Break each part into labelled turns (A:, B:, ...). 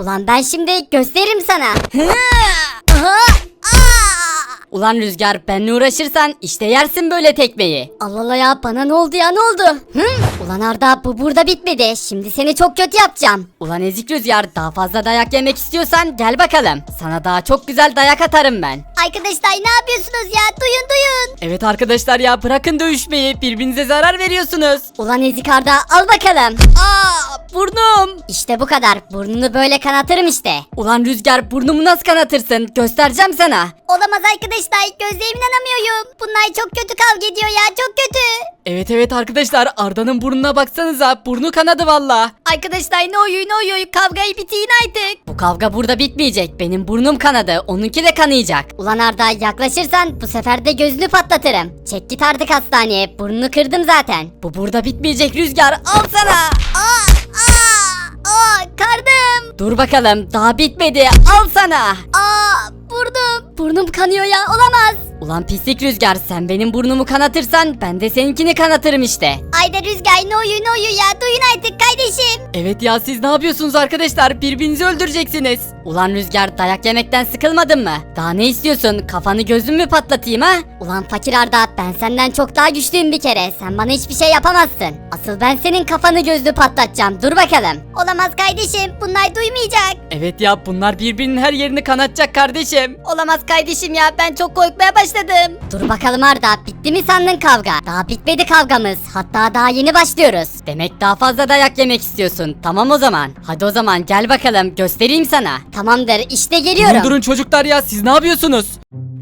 A: Ulan ben şimdi gösteririm sana. Hı! Aha! Aa!
B: Ulan Rüzgar benle uğraşırsan işte yersin böyle tekmeyi.
A: Allah Allah ya bana ne oldu ya ne oldu? Hı? Ulan Arda bu burada bitmedi. Şimdi seni çok kötü yapacağım.
B: Ulan ezik Rüzgar daha fazla dayak yemek istiyorsan gel bakalım. Sana daha çok güzel dayak atarım ben.
A: Arkadaşlar ne yapıyorsunuz ya? Duyun duyun.
B: Evet arkadaşlar ya bırakın dövüşmeyi birbirinize zarar veriyorsunuz.
A: Ulan ezik Arda al bakalım.
B: Aa burnum.
A: İşte bu kadar. Burnunu böyle kanatırım işte.
B: Ulan Rüzgar burnumu nasıl kanatırsın göstereceğim sana.
A: Olamaz arkadaşlar. Gözlerime inanamıyorum. Bunlar çok kötü kavga ediyor ya. Çok kötü.
B: Evet evet arkadaşlar Arda'nın burnuna baksanıza burnu kanadı valla. Arkadaşlar ne oyun ne oyun kavgayı bitirin artık. Bu kavga burada bitmeyecek benim burnum kanadı onunki de kanayacak.
A: Ulan Arda yaklaşırsan bu sefer de gözünü patlatırım. Çek git artık hastaneye. Burnunu kırdım zaten.
B: Bu burada bitmeyecek Rüzgar al sana.
A: Aa! Aa! Aa! Kardım.
B: Dur bakalım daha bitmedi al sana.
A: Aa! Burnum. Burnum kanıyor ya. Olamaz.
B: Ulan pislik Rüzgar sen benim burnumu kanatırsan ben de seninkini kanatırım işte.
A: Ayda Rüzgar ne oyu ne oyu ya. Duyun artık kardeşim.
B: Evet ya siz ne yapıyorsunuz arkadaşlar birbirinizi öldüreceksiniz. Ulan Rüzgar dayak yemekten sıkılmadın mı? Daha ne istiyorsun kafanı gözün mü patlatayım ha?
A: Ulan fakir Arda ben senden çok daha güçlüyüm bir kere. Sen bana hiçbir şey yapamazsın. Asıl ben senin kafanı gözünü patlatacağım. Dur bakalım. Olamaz kardeşim. Bunlar duymayacak.
B: Evet ya bunlar birbirinin her yerini kanatacak kardeşim.
A: Olamaz kardeşim ya. Ben çok korkmaya başladım. Dur bakalım Arda. Bitti mi sandın kavga? Daha bitmedi kavgamız. Hatta daha yeni başlıyoruz.
B: Demek daha fazla dayak yemek istiyorsun. Tamam o zaman. Hadi o zaman gel bakalım göstereyim sana.
A: Tamamdır. işte geliyorum.
B: Durun durun çocuklar ya siz ne yapıyorsunuz?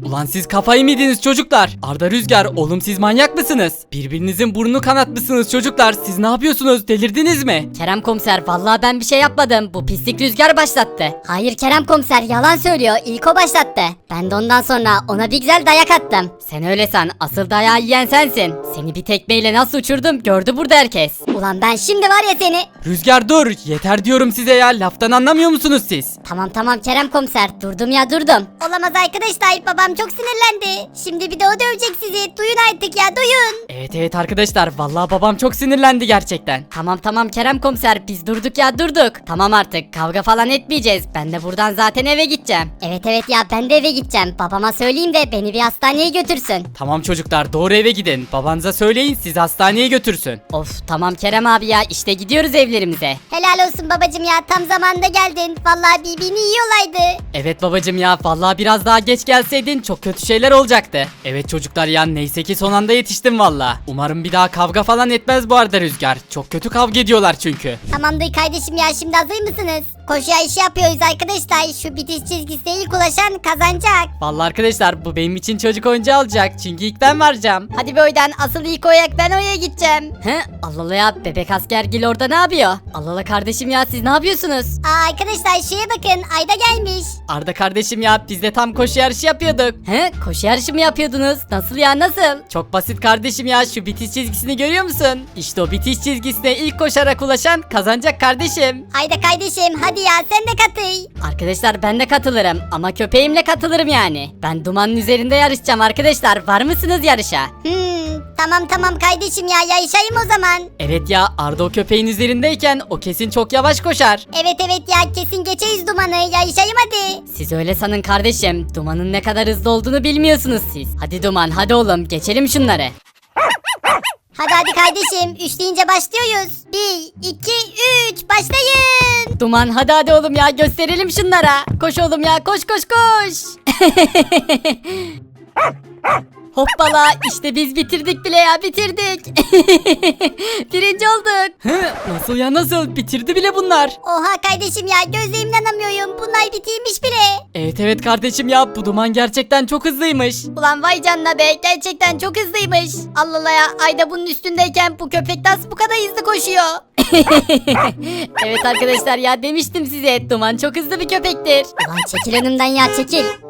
B: Ulan siz kafayı mı yediniz çocuklar? Arda Rüzgar oğlum siz manyak mısınız? Birbirinizin burnunu kanatmışsınız çocuklar. Siz ne yapıyorsunuz? Delirdiniz mi? Kerem komiser vallahi ben bir şey yapmadım. Bu pislik Rüzgar başlattı.
A: Hayır Kerem komiser yalan söylüyor. İlk o başlattı. Ben de ondan sonra ona bir güzel dayak attım.
B: Sen öyle san. Asıl dayağı yiyen sensin. Seni bir tekmeyle nasıl uçurdum gördü burada herkes.
A: Ulan ben şimdi var ya seni.
B: Rüzgar dur. Yeter diyorum size ya. Laftan anlamıyor musunuz siz?
A: Tamam tamam Kerem komiser durdum ya durdum. Olamaz arkadaşlar babam çok sinirlendi. Şimdi bir de o dövecek sizi. Duyun artık ya duyun.
B: Evet evet arkadaşlar vallahi babam çok sinirlendi gerçekten. Tamam tamam Kerem komiser biz durduk ya durduk. Tamam artık kavga falan etmeyeceğiz. Ben de buradan zaten eve gideceğim.
A: Evet evet ya ben de eve gideceğim. Babama söyleyeyim de beni bir hastaneye götürsün.
B: Tamam çocuklar doğru eve gidin. Babanıza söyleyin sizi hastaneye götürsün. Of tamam Kerem abi ya işte gidiyoruz evlerimize.
A: Helal olsun babacım ya tam zamanında geldin. Vallahi birbirini yiyorlardı.
B: Evet babacım ya vallahi biraz daha geç gelseydin çok kötü şeyler olacaktı. Evet çocuklar ya neyse ki son anda yetiştim valla. Umarım bir daha kavga falan etmez bu arada Rüzgar. Çok kötü kavga ediyorlar çünkü.
A: Tamamdır kardeşim ya şimdi hazır mısınız? Koşuya işi yapıyoruz arkadaşlar. Şu bitiş çizgisine ilk ulaşan kazanacak.
B: Vallahi arkadaşlar bu benim için çocuk oyuncağı olacak çünkü ilk ben varacağım. Hadi be oydan asıl ilk oyak ben oraya gideceğim. He Allah ya bebek askergil orada ne yapıyor? Allah kardeşim ya siz ne yapıyorsunuz?
A: Aa arkadaşlar şeye bakın Ayda gelmiş.
B: Arda kardeşim ya biz de tam koşu yarışı yapıyorduk. He koşu yarışı mı yapıyordunuz? Nasıl ya nasıl? Çok basit kardeşim ya şu bitiş çizgisini görüyor musun? İşte o bitiş çizgisine ilk koşarak ulaşan kazanacak kardeşim.
A: Ayda kardeşim hadi ya sen de katıl.
B: Arkadaşlar ben de katılırım ama köpeğimle katılırım yani. Ben dumanın üzerinde yarışacağım arkadaşlar var mısınız yarışa?
A: Hmm, tamam tamam kardeşim ya yarışayım o zaman.
B: Evet ya Arda o köpeğin üzerindeyken o kesin çok yavaş koşar.
A: Evet evet ya kesin geçeyiz dumanı yarışayım hadi.
B: Siz öyle sanın kardeşim. Dumanın ne kadar hızlı olduğunu bilmiyorsunuz siz. Hadi Duman hadi oğlum geçelim şunları.
A: Hadi hadi kardeşim üç deyince başlıyoruz. Bir, iki, üç başlayın.
B: Duman hadi hadi oğlum ya gösterelim şunlara. Koş oğlum ya koş koş koş. Hoppala işte biz bitirdik bile ya bitirdik. Birinci olduk. nasıl ya nasıl bitirdi bile bunlar.
A: Oha kardeşim ya gözlerimden inanamıyorum. Bunlar bitirmiş bile.
B: Evet evet kardeşim ya bu duman gerçekten çok hızlıymış.
A: Ulan vay canına be gerçekten çok hızlıymış. Allah Allah ya ayda bunun üstündeyken bu köpek nasıl bu kadar hızlı koşuyor?
B: evet arkadaşlar ya demiştim size duman çok hızlı bir köpektir.
A: Ulan çekil önümden ya çekil.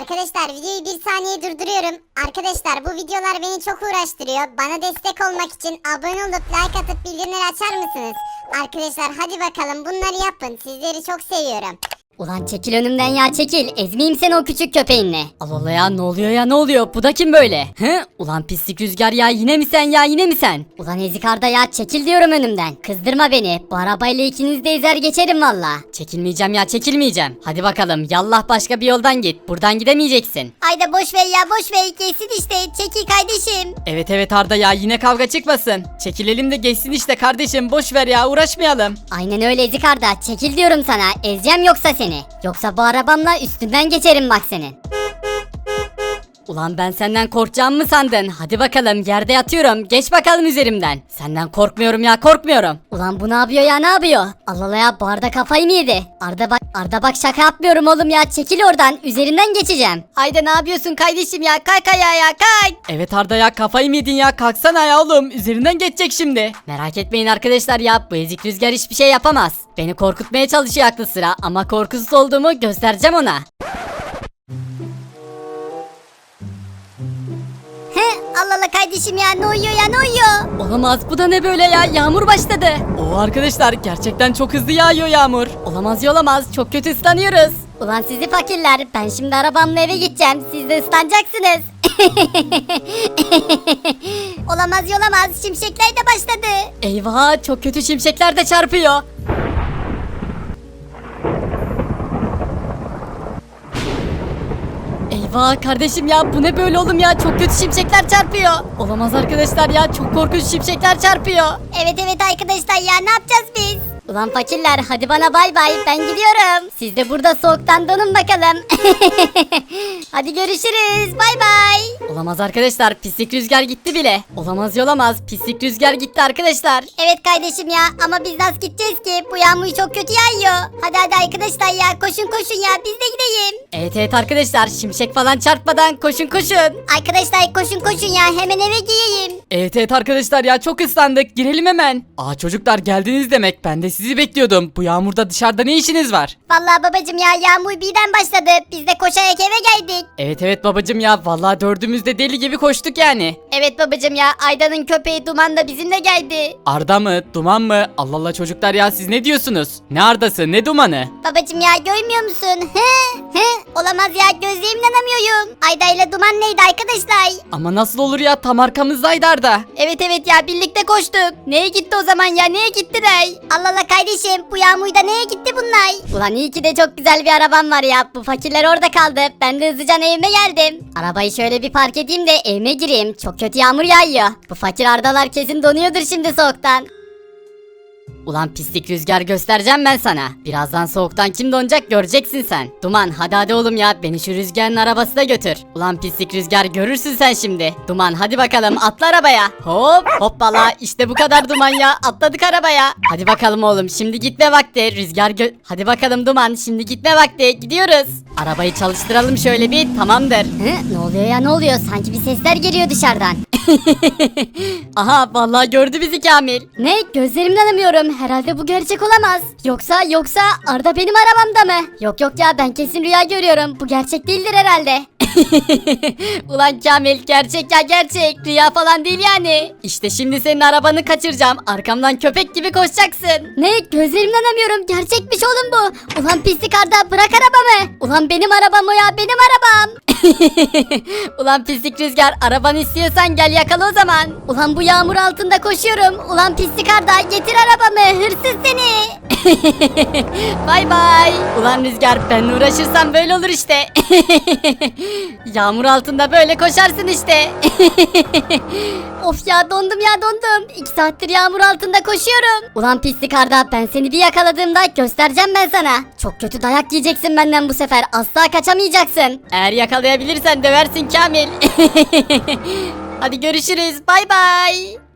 C: Arkadaşlar videoyu bir saniye durduruyorum. Arkadaşlar bu videolar beni çok uğraştırıyor. Bana destek olmak için abone olup like atıp bildirimleri açar mısınız? Arkadaşlar hadi bakalım bunları yapın. Sizleri çok seviyorum.
A: Ulan çekil önümden ya çekil. Ezmeyeyim seni o küçük köpeğinle.
B: Allah Allah ya ne oluyor ya ne oluyor? Bu da kim böyle? He? Ulan pislik rüzgar ya yine mi sen ya yine mi sen?
A: Ulan ezik Arda ya çekil diyorum önümden. Kızdırma beni. Bu arabayla ikiniz de ezer geçerim valla.
B: Çekilmeyeceğim ya çekilmeyeceğim. Hadi bakalım yallah başka bir yoldan git. Buradan gidemeyeceksin.
C: Ayda boş ver ya boş ver geçsin işte çekil kardeşim.
B: Evet evet Arda ya yine kavga çıkmasın. Çekilelim de geçsin işte kardeşim boş ver ya uğraşmayalım.
A: Aynen öyle ezik Arda. Çekil diyorum sana. Ezeceğim yoksa seni. Yoksa bu arabamla üstünden geçerim bak senin.
B: Ulan ben senden korkacağım mı sandın? Hadi bakalım yerde yatıyorum. Geç bakalım üzerimden. Senden korkmuyorum ya korkmuyorum.
A: Ulan bu ne yapıyor ya ne yapıyor? Allah Allah ya bu Arda kafayı mı yedi? Arda bak Arda bak şaka yapmıyorum oğlum ya çekil oradan üzerinden geçeceğim.
B: Haydi ne yapıyorsun kardeşim ya? Kalk ayağa ya kalk. Evet Arda ya kafayı mı yedin ya? Kalksana ya oğlum. Üzerinden geçecek şimdi. Merak etmeyin arkadaşlar ya. Bu ezik rüzgar hiçbir şey yapamaz. Beni korkutmaya çalışıyor aklı sıra. Ama korkusuz olduğumu göstereceğim ona.
C: Allah Allah kardeşim ya ne uyuyor ya ne uyuyor.
B: Olamaz bu da ne böyle ya? Yağmur başladı. Oo arkadaşlar gerçekten çok hızlı yağıyor yağmur. Olamaz olamaz. Çok kötü ıslanıyoruz.
A: Ulan sizi fakirler ben şimdi arabamla eve gideceğim siz de ıslanacaksınız.
C: Olamaz yolamaz şimşekler de başladı.
B: Eyvah çok kötü şimşekler de çarpıyor. Eyvah kardeşim ya bu ne böyle oğlum ya çok kötü şimşekler çarpıyor. Olamaz arkadaşlar ya çok korkunç şimşekler çarpıyor.
C: Evet evet arkadaşlar ya ne yapacağız biz?
A: Ulan fakirler hadi bana bay bay ben gidiyorum. Siz de burada soğuktan donun bakalım. hadi görüşürüz bay bay.
B: Olamaz arkadaşlar pislik rüzgar gitti bile. Olamaz yolamaz pislik rüzgar gitti arkadaşlar.
C: Evet kardeşim ya ama biz nasıl gideceğiz ki? Bu yağmur çok kötü yağıyor. Hadi hadi arkadaşlar ya koşun koşun ya biz de gidelim.
B: Evet evet arkadaşlar şimşek falan çarpmadan koşun koşun.
C: Arkadaşlar koşun koşun ya hemen eve giyeyim.
B: Evet evet arkadaşlar ya çok ıslandık girelim hemen. Aa çocuklar geldiniz demek ben de sizi bekliyordum. Bu yağmurda dışarıda ne işiniz var?
C: Vallahi babacım ya yağmur birden başladı. Biz de koşarak eve geldik.
B: Evet evet babacım ya vallahi dördümüz de deli gibi koştuk yani.
A: Evet babacım ya Ayda'nın köpeği Duman da bizimle geldi.
B: Arda mı duman mı Allah Allah çocuklar ya siz ne diyorsunuz? Ne Arda'sı ne dumanı?
C: Babacım ya görmüyor musun? He? He? Olamaz ya gözlerimle inanamıyorum. Ayda ile duman neydi arkadaşlar?
B: Ama nasıl olur ya tam arkamızdaydı Arda.
A: Evet evet ya birlikte koştuk. Neye gitti o zaman ya neye gittiler?
C: Allah Allah kardeşim bu yağmurda neye gitti bunlar?
A: Ulan iyi ki de çok güzel bir arabam var ya. Bu fakirler orada kaldı. Ben de hızlıca evime geldim. Arabayı şöyle bir park edeyim de evime gireyim. Çok kötü yağmur yağıyor. Bu fakir ardalar kesin donuyordur şimdi soğuktan.
B: Ulan pislik rüzgar göstereceğim ben sana. Birazdan soğuktan kim donacak göreceksin sen. Duman hadi hadi oğlum ya beni şu rüzgarın arabasına götür. Ulan pislik rüzgar görürsün sen şimdi. Duman hadi bakalım atla arabaya. Hop hoppala işte bu kadar duman ya atladık arabaya. Hadi bakalım oğlum şimdi gitme vakti. Rüzgar gö... Hadi bakalım duman şimdi gitme vakti gidiyoruz. Arabayı çalıştıralım şöyle bir tamamdır.
A: Hı? Ne oluyor ya ne oluyor? Sanki bir sesler geliyor dışarıdan.
B: Aha vallahi gördü bizi Kamil.
A: Ne? Gözlerimden inanamıyorum. Herhalde bu gerçek olamaz. Yoksa yoksa Arda benim arabamda mı? Yok yok ya ben kesin rüya görüyorum. Bu gerçek değildir herhalde.
B: Ulan Kamil gerçek ya gerçek rüya falan değil yani. İşte şimdi senin arabanı kaçıracağım arkamdan köpek gibi koşacaksın.
A: Ne? Gözlerimden inanamıyorum. Gerçekmiş oğlum bu. Ulan pislik Arda bırak arabamı. Ulan benim arabam o ya benim arabam.
B: Ulan pislik rüzgar arabanı istiyorsan gel yakala o zaman.
A: Ulan bu yağmur altında koşuyorum. Ulan pislik Arda getir arabamı. Hırsız seni.
B: Bay bay. Ulan rüzgar benle uğraşırsan böyle olur işte. Yağmur altında böyle koşarsın işte.
A: Of ya dondum ya dondum. İki saattir yağmur altında koşuyorum. Ulan pislik Arda ben seni bir yakaladığımda göstereceğim ben sana. Çok kötü dayak yiyeceksin benden bu sefer. Asla kaçamayacaksın.
B: Eğer yakalayabilirsen döversin Kamil. Hadi görüşürüz bay bay.